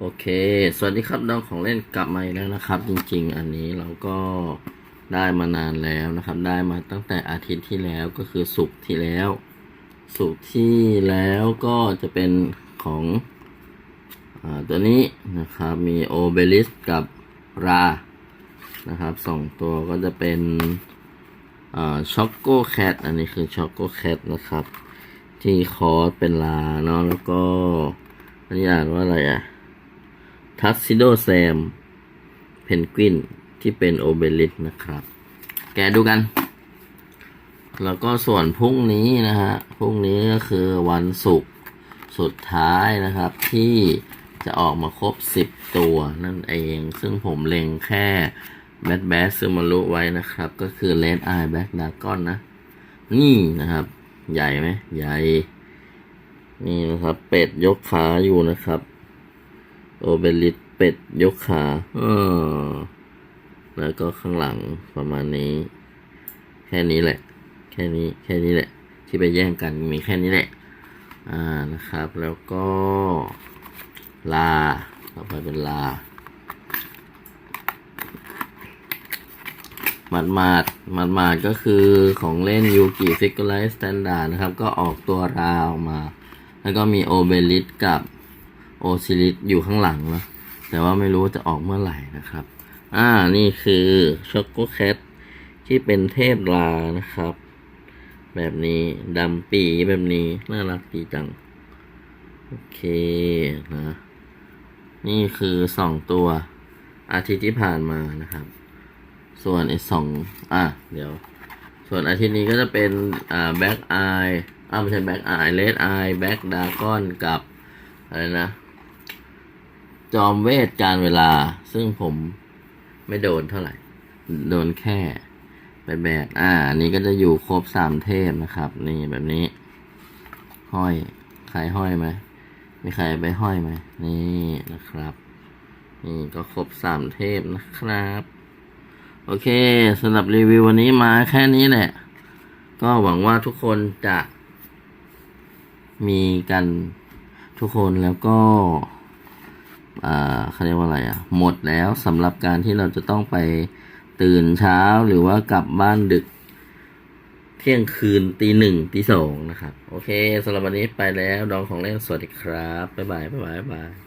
โอเค สวัสดีครับน้องของเล่นกลับมาอีกแล้วนะครับ จริงๆ อันนี้เราก็ได้มานานแล้วนะครับ ได้มาตั้งแต่อาทิตย์ที่แล้วก็คือศุกที่แล้วศุกที่แล้วก็จะเป็นของอตัวนี้นะครับมีโอเบลิสกับรานะครับสองตัวก็จะเป็นช็อกโกแคทอันนี้คือช็อกโกแคทนะครับ ที่คอร์สเป็นลาเนาะแล้วก็อันนี้อ่านว่าอะไรอะ ทัสซิโดแซม เพนกวิน ที่เป็นโอเบลิสนะครับ แกดูกัน แล้วก็ส่วนพรุ่งนี้นะฮะ พรุ่งนี้ก็คือวันศุกร์สุดท้ายนะครับ ที่จะออกมาครบ 10 ตัวนั่นเอง ซึ่งผมเล็งแค่แบทแบทซึมารุไว้นะครับ ก็คือเลดไอแบ็กดากอนนะ นี่นะครับ ใหญ่ไหมใหญ่ นี่นะครับ เป็ดยกขาอยู่นะครับ โอเบลิสเป็ดยกขาเออแล้วก็ข้างหลังประมาณนี้ แค่นี้แหละ แค่นี้แค่นี้แหละ ที่ไปแย่งกันมีแค่นี้แหละ อ่านะครับ แล้วก็ลาต่อไปเป็นลาหมาดหมาดหมาดหมาดก็คือของเล่นยูกิฟิกเกอร์ไลท์สแตนดาร์ดนะครับ ก็ออกตัวราวมา แล้วก็มีโอเบลิสกับ โอซิลิสอยู่ข้างหลังนะแต่ว่าไม่รู้ว่าจะออกเมื่อไหร่นะครับ อ่านี่คือช็อกโกแคทที่เป็นเทพลานะครับ แบบนี้ดำปีแบบนี้น่ารักดีจัง โอเคนะ นี่คือสองตัวอาทิตย์ที่ผ่านมานะครับ ส่วนไอ้สองอะ เดี๋ยว ส่วนอาทิตย์นี้ก็จะเป็นอ่าแบ็กไออ้าไม่ใช่แบ็กไอเลดไอแบ็กดากอนกับอะไรนะ จอมเวทการเวลา ซึ่งผมไม่โดนเท่าไหร่ โดนแค่แบบแบบอ่าอันนี้ก็จะอยู่ครบสามเทพนะครับ นี่แบบนี้ ห้อยใครห้อยไหมมีใครไปห้อยไหมนี่นะครับ นี่ก็ครบสามเทพนะครับ โอเคสำหรับรีวิววันนี้มาแค่นี้แหละ ก็หวังว่าทุกคนจะมีกันทุกคนแล้วก็ เขาเรียกว่าอะไรอะ หมดแล้วสำหรับการที่เราจะต้องไปตื่นเช้าหรือว่ากลับบ้านดึก เที่ยงคืนตีหนึ่งตีสองนะครับ โอเคสำหรับวันนี้ไปแล้วดองของเล่นสวัสดีครับ บ๊ายบาย บ๊ายบายบ๊ายบาย